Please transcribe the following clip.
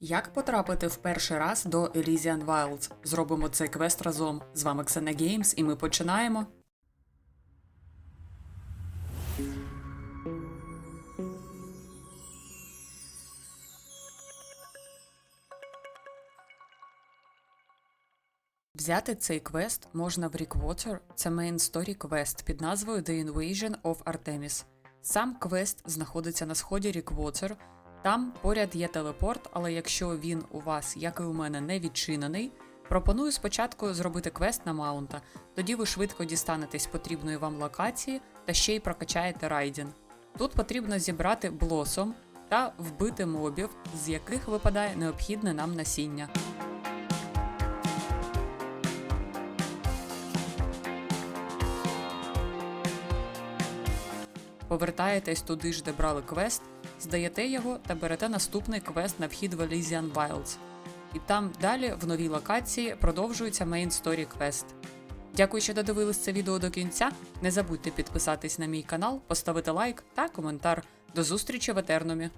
Як потрапити в перший раз до Elysian Wilds? Зробимо цей квест разом. З вами Xena Games і ми починаємо. Взяти цей квест можна в Rickwater, це story квест під назвою The Invasion of Artemis. Сам квест знаходиться на сході Rickwater, там поряд є телепорт, але якщо він у вас, як і у мене, не відчинений, пропоную спочатку зробити квест на маунта, тоді ви швидко дістанетесь потрібної вам локації та ще й прокачаєте райдін. Тут потрібно зібрати блосом та вбити мобів, з яких випадає необхідне нам насіння. Повертаєтесь туди ж, де брали квест, здаєте його та берете наступний квест на вхід в Elysian Wilds. І там далі, в новій локації, продовжується Main Story квест. Дякую, що додивились це відео до кінця. Не забудьте підписатись на мій канал, поставити лайк та коментар. До зустрічі в Етернумі!